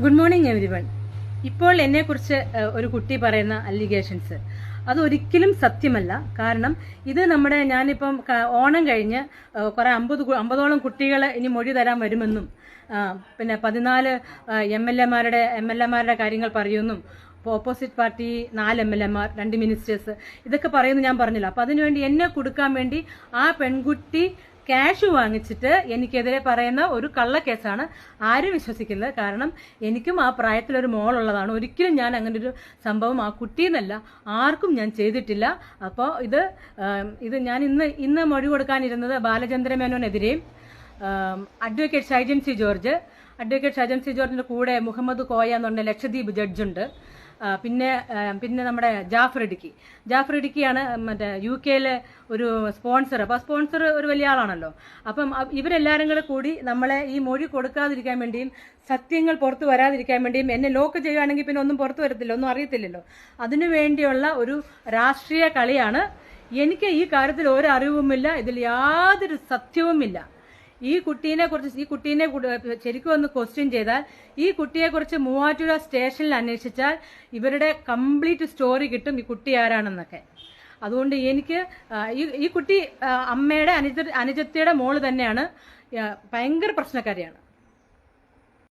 Good morning every one ഇപ്പോൾ എന്നെക്കുറിച്ച് കുറിച്ച് ഒരു കുട്ടി പറയുന്ന അലിഗേഷൻസ്. അത് ഒരിക്കലും സത്യമല്ല. കാരണം ഇത് നമ്മുടെ ഞാനിപ്പം ഓണം കഴിഞ്ഞ് കുറേ അമ്പത് അമ്പതോളം കുട്ടികൾ ഇനി മൊഴി തരാൻ വരുമെന്നും പിന്നെ പതിനാല് എം എൽ എമാരുടെ എം എൽ എമാരുടെ കാര്യങ്ങൾ പറയുമെന്നും ഇപ്പോൾ ഓപ്പോസിറ്റ് പാർട്ടി നാല് എം എൽ എമാർ രണ്ട് മിനിസ്റ്റേഴ്സ് ഇതൊക്കെ പറയുന്നു ഞാൻ പറഞ്ഞില്ല. അപ്പം അതിനുവേണ്ടി എന്നെ കൊടുക്കാൻ വേണ്ടി ആ പെൺകുട്ടി ക്യാഷ് വാങ്ങിച്ചിട്ട് എനിക്കെതിരെ പറയുന്ന ഒരു കള്ളക്കേസാണ് ആരും വിശ്വസിക്കുന്നത്? കാരണം എനിക്കും ആ പ്രായത്തിലൊരു മോളുള്ളതാണ്. ഒരിക്കലും ഞാൻ അങ്ങനെ ഒരു സംഭവം ആ കുട്ടിയെന്നല്ല ആർക്കും ഞാൻ ചെയ്തിട്ടില്ല. അപ്പോൾ ഇത് ഇത് ഞാൻ ഇന്ന് ഇന്ന് മൊഴി കൊടുക്കാനിരുന്നത് Balachandra മേനോനെതിരെയും advocate Shyjancy George. Advocate Shyjancy ജോർജിന്റെ കൂടെ മുഹമ്മദ് കോയ എന്ന് പറഞ്ഞ ലക്ഷദ്വീപ് ജഡ്ജുണ്ട്. പിന്നെ പിന്നെ നമ്മുടെ ജാഫർ ഇടുക്കി. ജാഫർ ഇടുക്കിയാണ് മറ്റേ യു കെയിലെ ഒരു സ്പോൺസർ അപ്പോൾ ആ സ്പോൺസർ ഒരു വലിയ ആളാണല്ലോ. അപ്പം ഇവരെല്ലാവരും കൂടെ കൂടി നമ്മളെ ഈ മൊഴി കൊടുക്കാതിരിക്കാൻ വേണ്ടിയും സത്യങ്ങൾ പുറത്തു വരാതിരിക്കാൻ വേണ്ടിയും എന്നെ ലോക്ക് ചെയ്യുകയാണെങ്കിൽ പിന്നെ ഒന്നും പുറത്തു വരത്തില്ല ഒന്നും അറിയത്തില്ലല്ലോ. അതിനു വേണ്ടിയുള്ള ഒരു രാഷ്ട്രീയ കളിയാണ്. എനിക്ക് ഈ കാര്യത്തിൽ ഒരറിവുമില്ല ഇതിൽ യാതൊരു സത്യവുമില്ല. ഈ കുട്ടീനെ കുറിച്ച് ഈ കുട്ടീനെ കുട- ശരിക്കും ഒന്ന് ക്വസ്റ്റ്യൻ ചെയ്താൽ ഈ കുട്ടിയെ കുറിച്ച് മൂവാറ്റുപുഴ സ്റ്റേഷനിൽ അന്വേഷിച്ചാൽ ഇവരുടെ കംപ്ലീറ്റ് സ്റ്റോറി കിട്ടും ഈ കുട്ടി ആരാണെന്നൊക്കെ. അതുകൊണ്ട് എനിക്ക് ഈ ഈ കുട്ടി അമ്മയുടെ അനുജ അനുജത്തിയുടെ മോൾ തന്നെയാണ് ഭയങ്കര പ്രശ്നക്കാരിയാണ്.